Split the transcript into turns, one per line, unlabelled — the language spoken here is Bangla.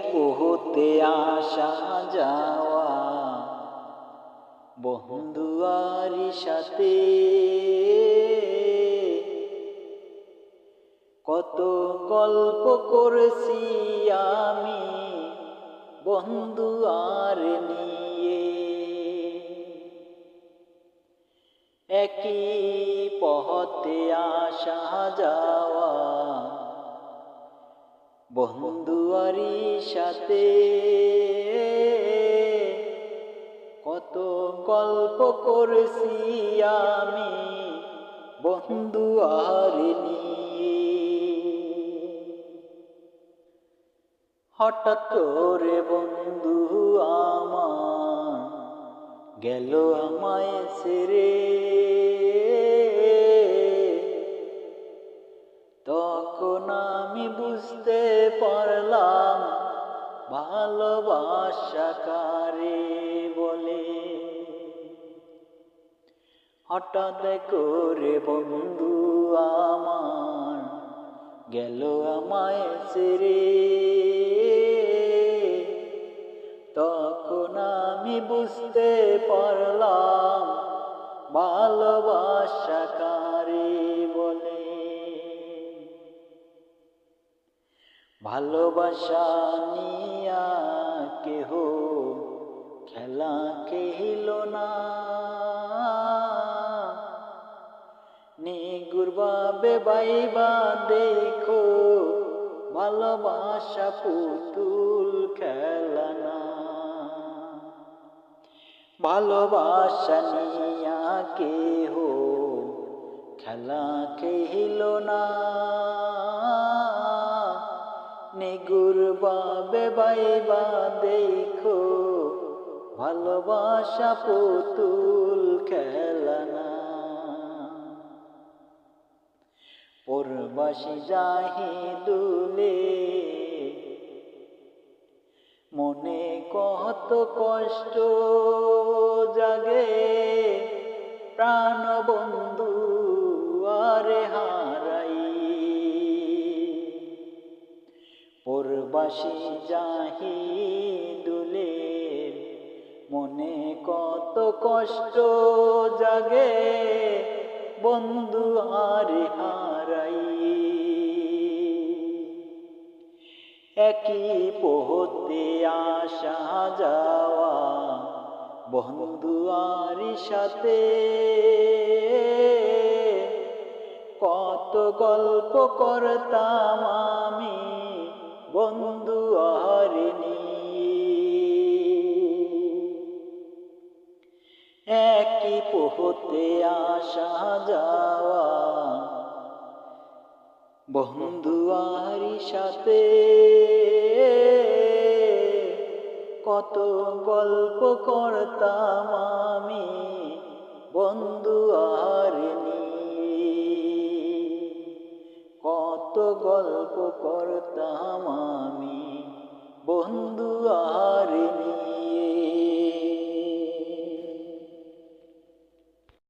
পোহতে আসা যাওয়া। বন্ধুয়ারি সাথে। কত গল্প করেছি আমি বন্ধু আর নিয়ে। একই পহতে আসা যাওয়া। বন্ধুয়ারি সাথে। কত গল্প করেছি আমি বন্ধু আর হঠাৎ করে বন্ধু আমার গেল আমায় ছেড়ে। তখন আমি বুঝতে পারলাম ভালোবাসা কারে বলে। হঠাৎ করে বন্ধু আমার গেল আমায় ছেড়ে। তখন আমি বুঝতে পারলাম ভালোবাসা ভালোবাসা নিয়া কেহ খেলা খেল না। নিগুর বাবে বাইবা দেখো, ভালোবাসা পুতুল খেলা না। ভালোবাসা নিয়া কেহ খেলা খেল না। বাইবা দেখো ভালোবাসা পুতুল খেলনা পরবাসী যাহি দুলে। মনে কত কষ্ট জাগে প্রাণ পরবাসী যাহি দুলে। মনে কত কষ্ট জাগে, বন্ধু আর হারাই। একই পোহতে আসা যাওয়া, বন্ধু আর সাথে। কত গল্প করতাম আমি বন্ধু আর একই পোহতে আসা যাওয়া, বন্ধু আরি সাথে। কত গল্প করতাম আমি, বন্ধু আর কত গল্প করতাম বন্ধু